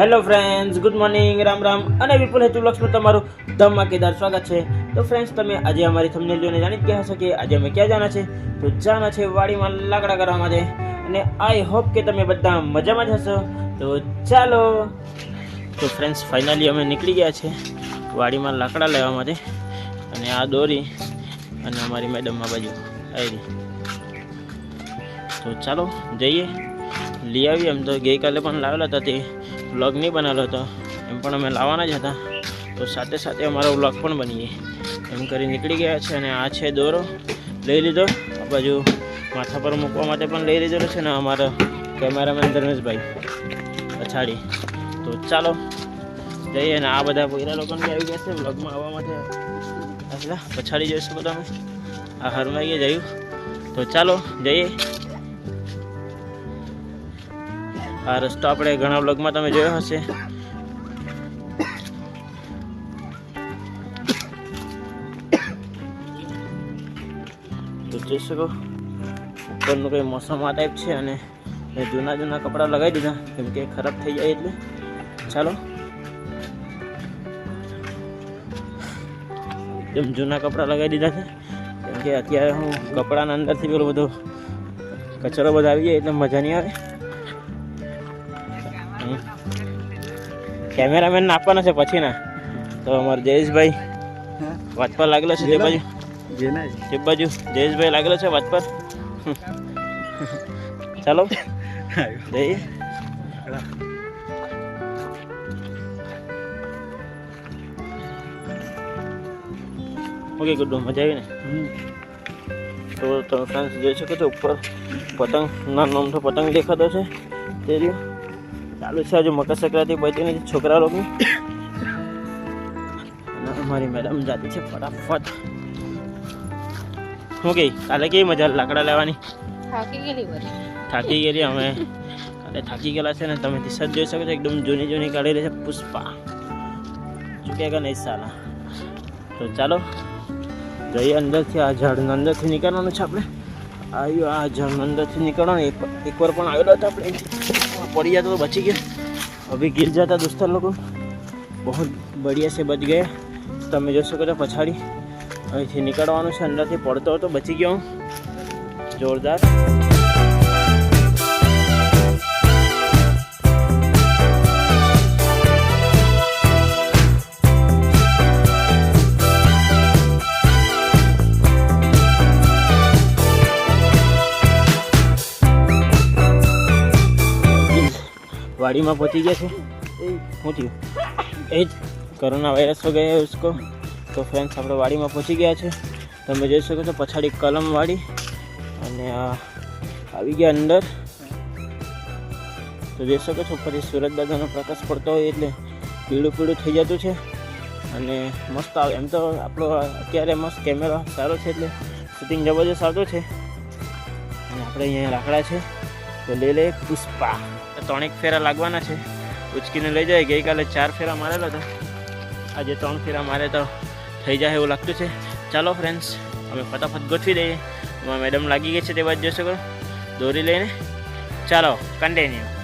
Hello friends good morning Ram Ram. અને વિપુલ હેતુ બ્લોગ્સમાં તમારું ધમાકેદાર સ્વાગત છે. તો ફ્રેન્ડ્સ તમે આજે અમારી થંબનેલ જોઈને જાણી ગયા હશો કે આજે અમે ક્યાં જાના છે? તો જાના છે વાડીમાં લાકડા કરવા માટે. અને આઈ હોપ કે તમે બધા મજામાં જ હશો. તો ચાલો. તો ફ્રેન્ડ્સ ફાઇનલી અમે નીકળી ગયા છે વાડીમાં લાકડા લેવા માટે. અને આ દોરી અને અમારી મેડમ આ બાજુ આવી તો ચાલો જઈએ. લઈ આવીએ. એમ તો ગઈકાલે પણ લાવેલા હતા તે. વ્લોગ નહીં બનાવેલો હતો. એમ પણ અમે લાવવાના જ હતા. તો સાથે સાથે અમારો વ્લોગ પણ બની ગઈ એમ કરી નીકળી ગયા છે અને આ છે દોરો. લઈ લીધો. આ બાજુ માથા પર મૂકવા માટે પણ લઈ લીધેલો છે ને અમારો કેમેરામેન ધર્મેશભાઈ પછાડી. તો ચાલો જઈએ અને આ બધા પોયરા લોકોને આવી ગયા છે વ્લોગમાં આવવા માટે. પછાડી જઈશું બધા આ હરમાઈ ગયા જયું. તો ચાલો જઈએ. આ રસ્તો આપણે ઘણા બ્લોગમાં તમે જોયો હશે. તો જોઈ શકો, ઉપરનું કંઈ મોસમ આ ટાઈપ છે અને મેં જૂના જૂના કપડાં લગાવી દીધા, કેમ કે ખરાબ થઈ જાય એટલે. ચાલો. એકદમ જૂના કપડાં લગાવી દીધા છે, કેમ કે અત્યારે હું કપડાના અંદરથી પેલો બધો કચરો બધો આવી જાય એટલે મજા નહીં આવે. કેમેરામેન આપવાના છે પછી ના તો અમારે જયેશભાઈ વાત પર લાગેલો છે તે બાજુ. તે બાજુ જયેશભાઈ લાગેલો છે વાત પર. ચાલો. જઈએ. ઓકે ગુડ મજા આવી ને તો તમે ફ્રેન્ડ્સ જોઈ શકો છો ઉપર પતંગ ના નામ તો પતંગ દેખાતો છે તે રહ્યો. ચાલુ છે હજુ મકર સંક્રાંતિ બચીની છોકરા લોકોની અમારી મેડમ જાતી છે ફટાફટ. શું કહી કાલે કેવી મજા લાકડા લેવાની? થાકી ગયેલી થાકી ગયેલી અમે. કાલે થાકી ગયેલા છે ને તમે દિશા જોઈ શકો છો એકદમ જૂની જૂની કાઢેલી છે પુષ્પા. ચૂકેગા નહીં સાલા. તો ચાલો જઈએ અંદરથી આ ઝાડના અંદરથી નીકળવાનું છે આપણે. આવ્યું આ ઝાડના અંદરથી નીકળવાનું એક એકવાર પણ આવેલો હતો આપણે. અહીંથી. પડી જતો તો બચી ગયા અભી ગીર જતા દોસ્તાર લોકો બહુ બઢિયા છે બચ ગયા તમે જોઈ શકો છો પછાડી અહીંથી નીકળવાનું છે અંદરથી પડતો હતો બચી ગયો હું જોરદાર વાડીમાં પહોંચી ગયા છે. શું થયું એ જ કોરોના વાયરસ હો ગયા ઉસકો. તો ફ્રેન્ડ્સ આપણે વાડીમાં પહોંચી ગયા છે. તમે જોઈ શકો છો પછાડી કલમ વાડી. અને આવી ગયા અંદર. તો જોઈ શકો છો ફરી સુરત દાદાનો પ્રકાશ પડતો હોય એટલે પીળું પીળું થઈ જતું છે. અને મસ્ત આવે. એમ તો આપણો અત્યારે મસ્ત કેમેરો સારો છે એટલે શૂટિંગ જબરજસ્ત આવતો છે. અને આપણે અહીંયા લાકડા છે. તો લઈ લે પુષ્પા. ત્રણેક ફેરા લાગવાના છે. ઉચકીને લઈ જાય. ગઈકાલે ચાર ફેરા મારેલા હતા. આજે ત્રણ ફેરા મારે તો થઈ જાય એવું લાગતું છે. ચાલો ફ્રેન્ડ્સ અમે ફટાફટ ગોઠવી દઈએ. મેડમ લાગી ગઈ છે તે બાજુ જોશો શકો દોરી લઈને. ચાલો કન્ટિન્યુ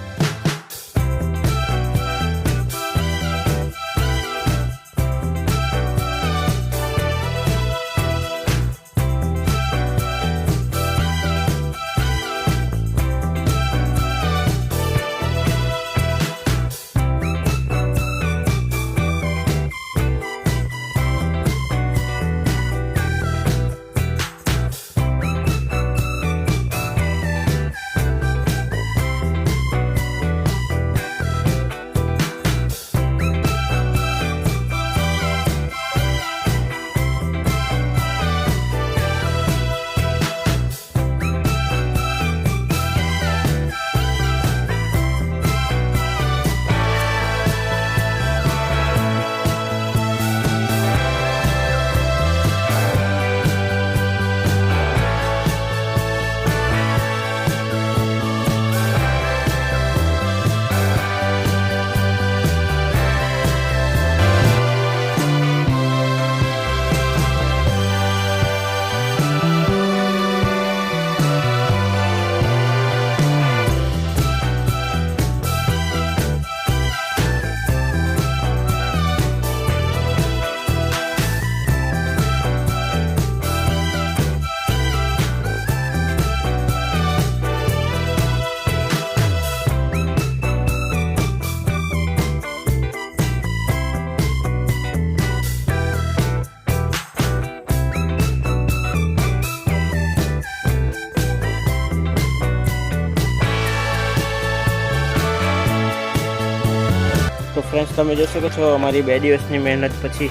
ફ્રેન્ડ્સ તમે જોઈ શકો છો, અમારી બે દિવસની મહેનત પછી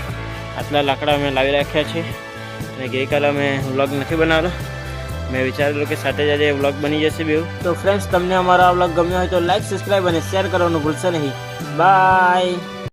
આટલા લાકડા અમે લાવી રાખ્યા છે. અને ગઈકાલે અમે વ્લોગ નથી બનાવેલો મેં વિચારેલું કે સાથે જ આજે વ્લોગ બની જશે બેવ તો ફ્રેન્ડ્સ તમને અમારા વ્લોગ ગમ્યો હોય તો લાઈક સબસ્ક્રાઈબ અને શેર કરવાનું ભૂલશો નહીં. બાય